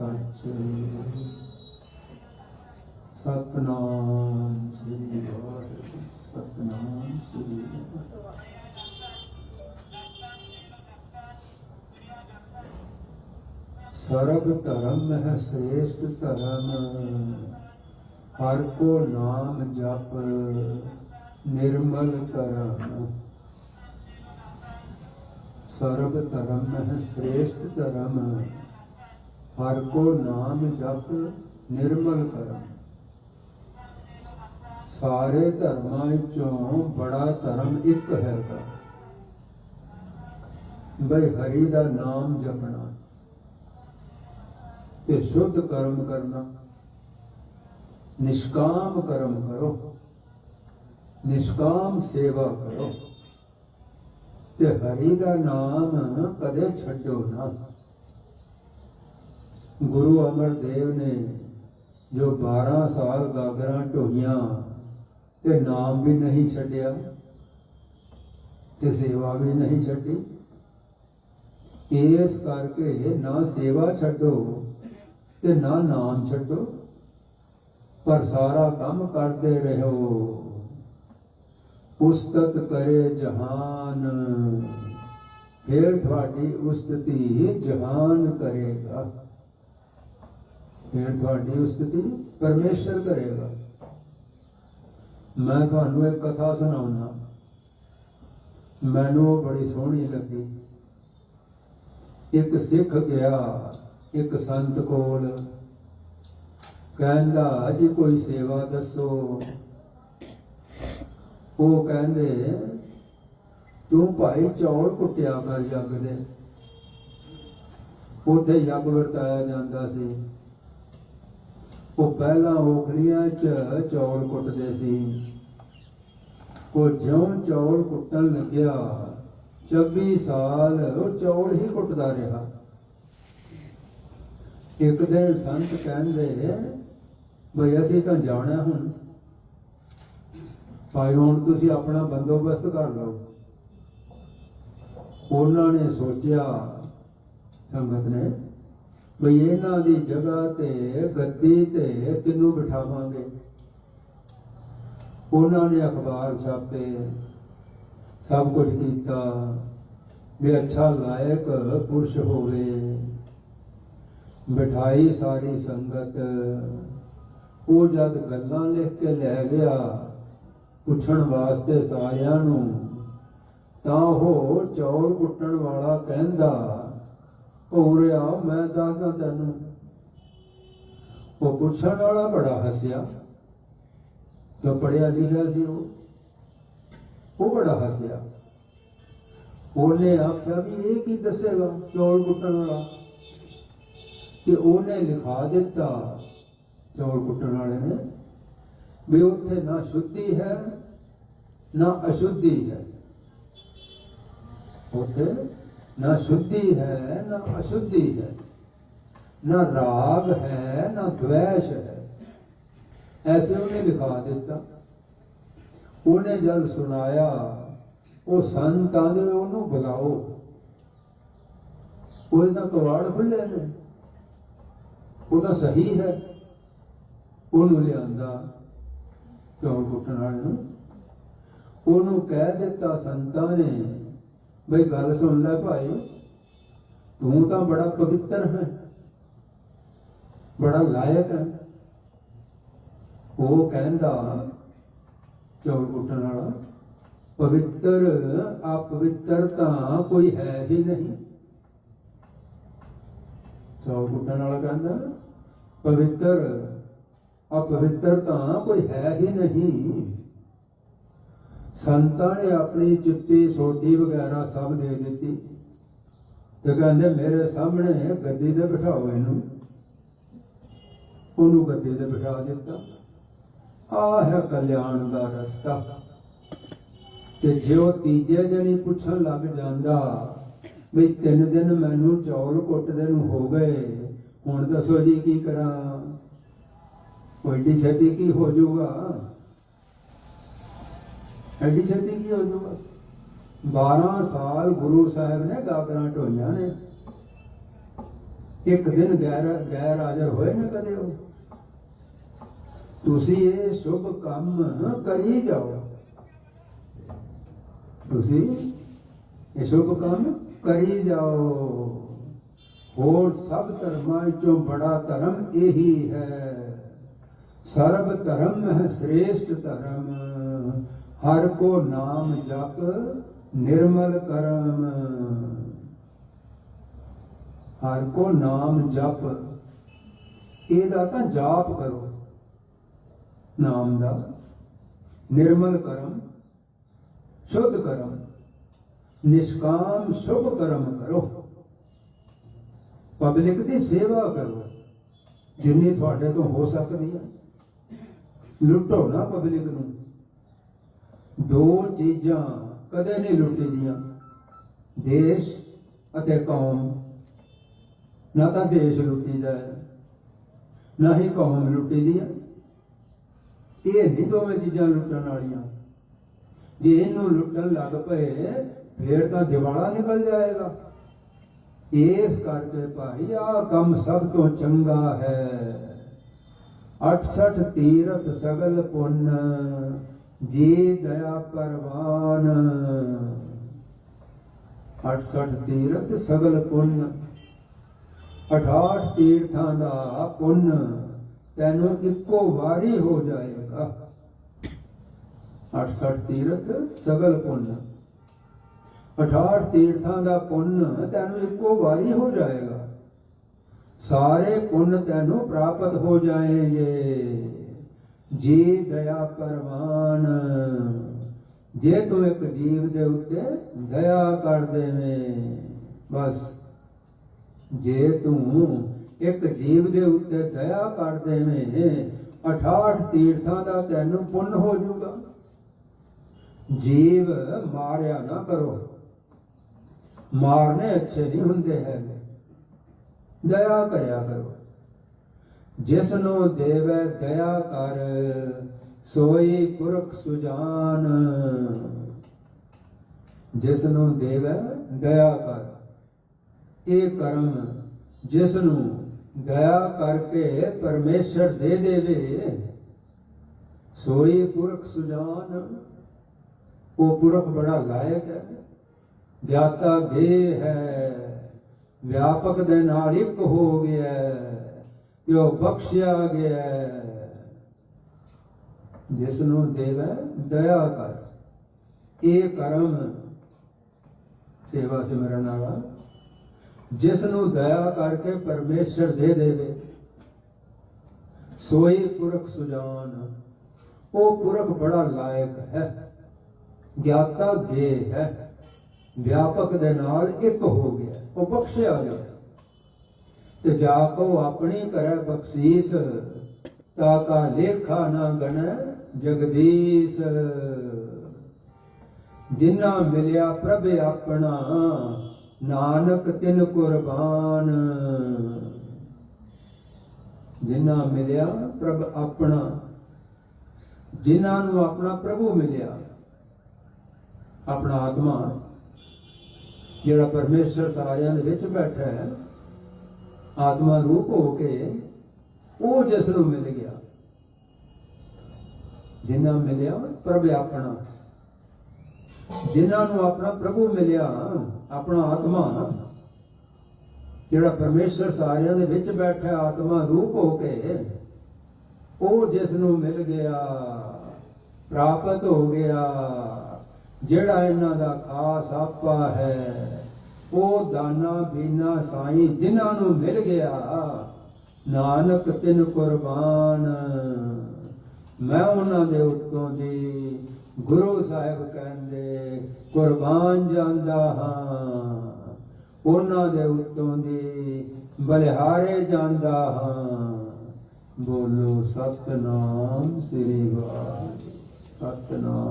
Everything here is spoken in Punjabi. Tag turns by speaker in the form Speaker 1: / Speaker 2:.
Speaker 1: ਸੱਚ ਸਤਨਾਮ ਸ੍ਰੀ ਵਾਹਿਗੁਰੂ ਸਤਨਾਮ ਸ੍ਰੀ ਵਾਹਿਗੁਰੂ ਸਰਬ ਧਰਮ ਹੈ ਸ੍ਰੇਸ਼ਟ ਧਰਮ। ਹਰ ਕੋ ਨਾਮ ਜਪ ਨਿਰਮਲ ਧਰਮ। ਸਰਬ ਧਰਮ ਹੈ ਸ੍ਰੇਸ਼ਟ ਧਰਮ। ਹਰ ਕੋ ਨਾਮ ਜਪ ਨਿਰਮਲ ਕਰਮ। ਸਾਰੇ ਧਰਮਾਂ ਵਿੱਚੋਂ ਬੜਾ ਧਰਮ ਇੱਕ ਹੈ ਹੈਗਾ ਬਈ ਹਰੀ ਦਾ ਨਾਮ ਜਪਣਾ ਤੇ ਸ਼ੁੱਧ ਕਰਮ ਕਰਨਾ। ਨਿਸ਼ਕਾਮ ਕਰਮ ਕਰੋ। ਨਿਸ਼ਕਾਮ ਸੇਵਾ ਕਰੋ। ਤੇ ਹਰੀ ਦਾ ਨਾਮ ਕਦੇ ਛੱਡੋ ਨਾ। ਗੁਰੂ ਅਮਰਦੇਵ ਨੇ ਜੋ 12 ਸਾਲ ਗਾਗਰਾਂ ਢੋਈਆਂ ਤੇ ਨਾਮ ਵੀ ਨਹੀਂ ਛੱਡਿਆ ਤੇ ਸੇਵਾ ਵੀ ਨਹੀਂ ਛੱਡੀ, ਇਸ ਕਰਕੇ ਨਾ ਸੇਵਾ ਛੱਡੋ ਤੇ ਨਾ ਨਾਮ ਛੱਡੋ, ਪਰ ਸਾਰਾ ਕੰਮ ਕਰਦੇ ਰਹੋ। ਉਸਤਤ ਕਰੇ ਜਹਾਨ, ਫਿਰ ਤੁਹਾਡੀ ਉਸਤਤੀ ਜਹਾਨ ਕਰੇਗਾ। ਫਿਰ ਤੁਹਾਡੀ ਉਸਤਤੀ ਪਰਮੇਸ਼ਰ ਕਰੇਗਾ। ਮੈਂ ਤੁਹਾਨੂੰ ਇੱਕ ਕਥਾ ਸੁਣਾਉਣਾ ਮੈਨੂੰ ਉਹ ਬੜੀ ਸੋਹਣੀ ਲੱਗੀ। ਇੱਕ ਸਿੱਖ ਗਿਆ, ਇੱਕ ਸੰਤ ਕੋਲ। ਕਹਿੰਦਾ ਜੀ ਕੋਈ ਸੇਵਾ ਦੱਸੋ। ਉਹ ਕਹਿੰਦੇ, ਤੂੰ ਭਾਈ ਚੌਲ ਕੁੱਟਿਆ ਕਰ ਜੱਗ ਦੇ। ਉਥੇ ਯੱਗ ਵਰਤਾਇਆ ਜਾਂਦਾ ਸੀ। ਉਹ ਪਹਿਲਾਂ ਔਖਲੀਆਂ 'ਚ ਚੌਲ ਕੁੱਟਦੇ ਸੀ। ਉਹ ਜਿਉਂ ਚੌਲ ਕੁੱਟਣ ਲੱਗਿਆ 24 ਸਾਲ ਉਹ ਚੌਲ ਹੀ ਕੁੱਟਦਾ ਰਿਹਾ। ਇੱਕ ਦਿਨ ਸੰਤ ਕਹਿੰਦੇ, ਬਈ ਅਸੀਂ ਤਾਂ ਜਾਣਾ ਹੁਣ। ਭਾਈ, ਹੁਣ ਤੁਸੀਂ ਆਪਣਾ ਬੰਦੋਬਸਤ ਕਰ ਲਓ। ਉਹਨਾਂ ਨੇ ਸੋਚਿਆ, ਸੰਗਤ ਨੇ ਬਈ ਇਹਨਾਂ ਦੀ ਜਗ੍ਹਾ ਤੇ, ਗੱਦੀ ਤੇ ਕਿੰਨੂੰ ਬਿਠਾਵਾਂਗੇ? ਉਹਨਾਂ ਨੇ ਅਖਬਾਰ ਛਾਪੇ, ਸਭ ਕੁਝ ਕੀਤਾ, ਵੀ ਅੱਛਾ ਲਾਇਕ ਪੁਰਸ਼ ਹੋਵੇ। ਬਿਠਾਈ ਸਾਰੀ ਸੰਗਤ, ਉਹ ਜਦ ਗੱਲਾਂ ਲਿਖ ਕੇ ਲੈ ਗਿਆ, ਪੁੱਛਣ ਵਾਸਤੇ ਸਾਰਿਆਂ ਨੂੰ, ਤਾਂ ਉਹ ਚੌਲ ਕੁੱਟਣ ਵਾਲਾ ਕਹਿੰਦਾ ਹੋ ਰਿਹਾ, ਮੈਂ ਦੱਸਦਾ ਤੈਨੂੰ। ਉਹ ਪੁੱਛਣ ਵਾਲਾ ਬੜਾ ਹੱਸਿਆ। ਜੋ ਪੜਿਆ ਲਿਖਿਆ ਸੀ ਉਹ ਉਹ ਬੜਾ ਹੱਸਿਆ। ਉਹਨੇ ਆਖਿਆ ਵੀ ਇਹ ਕੀ ਦੱਸੇਗਾ, ਚੌਲ ਕੁੱਟਣ ਵਾਲਾ? ਕਿ ਉਹਨੇ ਲਿਖਾ ਦਿੱਤਾ, ਚੌਲ ਕੁੱਟਣ ਵਾਲੇ ਨੇ, ਵੀ ਉੱਥੇ ਨਾ ਸ਼ੁੱਧੀ ਹੈ, ਨਾ ਅਸ਼ੁੱਧੀ ਹੈ। ਉੱਥੇ ਨਾ ਸ਼ੁੱਧੀ ਹੈ, ਨਾ ਅਸ਼ੁੱਧੀ ਹੈ। ਨਾ ਰਾਗ ਹੈ, ਨਾ ਦ્વੈਸ਼ ਹੈ। ਐਸੇ ਉਹਨੇ ਲਿਖਾ ਦਿੱਤਾ। ਉਹਨੇ ਜਦ ਸੁਣਾਇਆ, ਉਹ ਸੰਤਾਂ ਨੇ ਉਹਨੂੰ ਬੁਲਾਓ। ਉਹਦਾ ਕਵਾੜ ਖੁੱਲੇ ਨੇ। ਉਹ ਤਾਂ ਸਹੀ ਹੈ। ਉਹਨੂੰ ਲਿਆਂਦਾ ਚੌਲ ਕੁੱਟਣ ਵਾਲੇ ਨੂੰ। ਉਹਨੂੰ ਕਹਿ ਦਿੱਤਾ ਸੰਤਾਂ ਨੇ ਬਈ ਗੱਲ ਸੁਣ ਲੈ ਭਾਈ, ਤੂੰ ਤਾਂ ਬੜਾ ਪਵਿੱਤਰ ਹੈ, ਬੜਾ ਲਾਇਕ ਹੈ। ਉਹ ਕਹਿੰਦਾ, ਚੌਲ ਕੁੱਟਣ ਵਾਲਾ, ਪਵਿੱਤਰ, ਅਪਵਿੱਤਰ ਤਾਂ ਕੋਈ ਹੈ ਹੀ ਨਹੀਂ। ਚੌਲ ਕੁੱਟਣ ਵਾਲਾ ਕਹਿੰਦਾ, ਪਵਿੱਤਰ, ਅਪਵਿੱਤਰ ਤਾਂ ਕੋਈ ਹੈ ਹੀ ਨਹੀਂ। ਸੰਤਾਂ ਨੇ ਆਪਣੀ ਚਿੱਪੀ ਸੋਟੀ ਵਗੈਰਾ ਸਭ ਦੇ ਦਿੱਤੀ। ਤੇ ਕਹਿੰਦੇ, ਮੇਰੇ ਸਾਹਮਣੇ ਗੱਦੀ ਤੇ ਬਿਠਾਓ ਇਹਨੂੰ। ਉਹਨੂੰ ਗੱਦੀ ਤੇ ਬਿਠਾ ਦਿੱਤਾ। ਆ ਹੈ ਕਲਿਆਣ ਦਾ ਰਸਤਾ। ਤੇ ਜੇ ਉਹ ਤੀਜੇ ਦਿਨ ਹੀ ਪੁੱਛਣ ਲੱਗ ਜਾਂਦਾ, ਵੀ ਤਿੰਨ ਦਿਨ ਮੈਨੂੰ ਚੌਲ ਕੁੱਟਦੇ ਨੂੰ ਹੋ ਗਏ, ਹੁਣ ਦੱਸੋ ਜੀ ਕੀ ਕਰਾਂ? ਕੋਈ ਛੇਤੀ ਕੀ ਹੋ ਜਾਊਗਾ? ਐਡੀ ਛੇਤੀ ਕੀ ਹੋ ਜਾਊਗਾ 12 ਸਾਲ ਗੁਰੂ ਸਾਹਿਬ ਨੇ ਗਾਗਰਾਂ ਢੋਈਆਂ ਨੇ। ਇੱਕ ਦਿਨ ਗੈਰ ਗੈਰ ਹਾਜ਼ਰ ਹੋਏ ਨਾ ਕਦੇ ਉਹ। ਤੁਸੀਂ ਇਹ ਸ਼ੁਭ ਕੰਮ ਕਰੀ ਜਾਓ। ਤੁਸੀਂ ਇਹ ਸ਼ੁਭ ਕੰਮ ਕਰੀ ਜਾਓ। ਹੋਰ ਸਭ ਧਰਮਾਂ ਵਿੱਚੋਂ ਬੜਾ ਧਰਮ ਇਹੀ ਹੈ। ਸਰਬ ਧਰਮ ਹੈ, ਸ੍ਰੇਸ਼ਟ ਧਰਮ। ਹਰ ਕੋ ਨਾਮ ਜਪ ਨਿਰਮਲ ਕਰਮ। ਹਰ ਕੋ ਨਾਮ ਜਪ, ਇਹਦਾ ਤਾਂ ਜਾਪ ਕਰੋ। ਨਾਮ ਦਾ ਨਿਰਮਲ ਕਰਮ, ਸ਼ੁੱਧ ਕਰਮ, ਨਿਸ਼ਕਾਮ ਸ਼ੁਭ ਕਰਮ ਕਰੋ। ਪਬਲਿਕ ਦੀ ਸੇਵਾ ਕਰੋ। ਜਿੰਨੀ ਤੁਹਾਡੇ ਤੋਂ ਹੋ ਸਕਦੀ ਹੈ ਲੁੱਟੋ ਨਾ ਪਬਲਿਕ ਨੂੰ। ਦੋ ਚੀਜ਼ਾਂ ਕਦੇ ਨਹੀਂ ਲੁੱਟੀ ਦੀਆਂ ਦੇਸ਼ ਅਤੇ ਕੌਮ। ਨਾ ਤਾਂ ਦੇਸ਼ ਲੁੱਟੀਦਾ ਹੈ, ਨਾ ਹੀ ਕੌਮ ਲੁੱਟੀ ਦੀ ਹੈ। ਇਹ ਨਹੀਂ ਦੋਵੇਂ ਚੀਜ਼ਾਂ ਲੁੱਟਣ ਵਾਲੀਆਂ। ਜੇ ਇਹਨੂੰ ਲੁੱਟਣ ਲੱਗ ਪਏ, ਫੇਰ ਤਾਂ ਦਿਵਾਲਾ ਨਿਕਲ ਜਾਏਗਾ। ਇਸ ਕਰਕੇ ਭਾਈ ਆ ਕੰਮ ਸਭ ਤੋਂ ਚੰਗਾ ਹੈ। 68 ਤੀਰਥ ਸਗਲ ਪੁੰਨ। ਜੀ ਦਇਆ ਪਰਵਾਨ 68 ਤੀਰਥ ਸਗਲ ਪੁੰਨ 68 ਤੀਰਥਾਂ ਦਾ ਪੁੰਨ, ਤੈਨੂੰ ਇੱਕੋ ਵਾਰੀ ਹੋ ਜਾਏਗਾ। 68 ਤੀਰਥ ਸਗਲ ਪੁੰਨ 68 ਤੀਰਥਾਂ ਦਾ ਪੁੰਨ ਤੈਨੂੰ ਇੱਕੋ ਵਾਰੀ ਹੋ ਜਾਏਗਾ। ਸਾਰੇ ਪੁੰਨ ਤੈਨੂੰ ਪ੍ਰਾਪਤ ਹੋ ਜਾਏਗੇ। ਜੀ ਦਇਆ ਕਰਵਾਨ। ਜੇ ਤੂੰ ਇੱਕ ਜੀਵ ਦੇ ਉੱਤੇ ਦਇਆ ਕਰ ਦੇਵੇਂ, ਬਸ। ਜੇ ਤੂੰ ਇੱਕ ਜੀਵ ਦੇ ਉੱਤੇ ਦਇਆ ਕਰ ਦੇਵੇਂ 68 ਤੀਰਥਾਂ ਦਾ ਤੈਨੂੰ ਪੁੰਨ ਹੋ ਜਾਊਗਾ। ਜੀਵ ਮਾਰਿਆ ਨਾ ਕਰੋ। ਮਾਰਨੇ ਅੱਛੇ ਨਹੀਂ ਹੁੰਦੇ ਹੈਗੇ। ਦਇਆ ਕਰਿਆ ਕਰੋ। ਜਿਸ ਨੂੰ ਦੇਵੇ ਦਇਆ ਕਰ ਸੋਈ ਪੁਰਖ ਸੁਜਾਨ। ਜਿਸ ਨੂੰ ਦੇਵੇ ਦਇਆ ਕਰ ਇਹ ਕਰਮ ਜਿਸ ਨੂੰ ਦਇਆ ਕਰਕੇ ਪਰਮੇਸ਼ਰ ਦੇ ਦੇਵੇ ਸੋਈ ਪੁਰਖ ਸੁਜਾਨ। ਉਹ ਪੁਰਖ ਬੜਾ ਲਾਇਕ ਹੈ ਗਿਆਤਾ ਗੇ ਹੈ ਵਿਆਪਕ ਦੇ ਨਾਲ ਇੱਕ ਹੋ ਗਿਆ ਹੈ, ਤੇ ਬਖਸ਼ਿਆ ਗਿਆ ਹੈ। ਜਿਸ ਨੂੰ ਦੇਵੇ ਦਇਆ ਕਰ। ਇਹ ਕਰਮ ਸੇਵਾ ਸਿਮਰਨ ਵਾਲਾ ਜਿਸ ਨੂੰ ਦਇਆ ਕਰਕੇ ਪਰਮੇਸ਼ਰ ਦੇ ਦੇਵੇ। ਸੋਈ ਪੁਰਖ ਸੁਜਾਨ, ਉਹ ਪੁਰਖ ਬੜਾ ਲਾਇਕ ਹੈ, ਗਿਆਤਾ ਗੇ ਹੈ। ਵਿਆਪਕ ਦੇ ਨਾਲ ਇੱਕ ਹੋ ਗਿਆ, ਉਹ ਬਖਸ਼ਿਆ ਗਿਆ। ਤੇ ਜਾ ਕੋ ਆਪਣੀ ਕਰੈ ਬਖਸ਼ੀਸ, ਤਾ ਕਾ ਲੇਖਾ ਨਾ ਗਣੈ ਜਗਦੀਸ਼। ਜਿਨ੍ਹਾਂ ਮਿਲਿਆ ਪ੍ਰਭ ਆਪਣਾ, ਨਾਨਕ ਤਿਨ ਕੁਰਬਾਨ। ਜਿਨ੍ਹਾਂ ਮਿਲਿਆ ਪ੍ਰਭ ਆਪਣਾ ਜਿਨ੍ਹਾਂ ਨੂੰ ਆਪਣਾ ਪ੍ਰਭੂ ਮਿਲਿਆ, ਆਪਣਾ ਆਤਮਾ, ਜਿਹੜਾ ਪਰਮੇਸ਼ਰ ਸਾਰਿਆਂ ਦੇ ਵਿੱਚ ਬੈਠਾ ਹੈ ਆਤਮਾ ਰੂਪ ਹੋ ਕੇ ਉਹ ਜਿਸ ਨੂੰ ਮਿਲ ਗਿਆ। ਜਿਨ੍ਹਾਂ ਮਿਲਿਆ ਪ੍ਰਭ ਆਪਣਾ। ਜਿਨ੍ਹਾਂ ਨੂੰ ਆਪਣਾ ਪ੍ਰਭੂ ਮਿਲਿਆ, ਆਪਣਾ ਆਤਮਾ, ਜਿਹੜਾ ਪਰਮੇਸ਼ਰ ਸਾਰਿਆਂ ਦੇ ਵਿੱਚ ਬੈਠਾ ਆਤਮਾ ਰੂਪ ਹੋ ਕੇ, ਉਹ ਜਿਸ ਨੂੰ ਮਿਲ ਗਿਆ, ਪ੍ਰਾਪਤ ਹੋ ਗਿਆ, ਜਿਹੜਾ ਇਹਨਾਂ ਦਾ ਖਾਸ ਆਪਾ ਹੈ। ਉਹ ਦਾਨਾ ਬੀਨਾ ਸਾਈ ਜਿਨ੍ਹਾਂ ਨੂੰ ਮਿਲ ਗਿਆ, ਨਾਨਕ ਤਿਨ ਕੁਰਬਾਨ। ਮੈਂ ਉਹਨਾਂ ਦੇ ਉੱਤੋਂ ਦੀ ਗੁਰੂ ਸਾਹਿਬ ਕਹਿੰਦੇ, ਕੁਰਬਾਨ ਜਾਂਦਾ ਹਾਂ। ਉਹਨਾਂ ਦੇ ਉੱਤੋਂ ਦੀ ਬਲਿਹਾਰੇ ਜਾਂਦਾ ਹਾਂ। ਬੋਲੋ, ਸਤਨਾਮ ਸ੍ਰੀ ਵਾਹਿਗੁਰੂ। ਸਤਨਾਮ।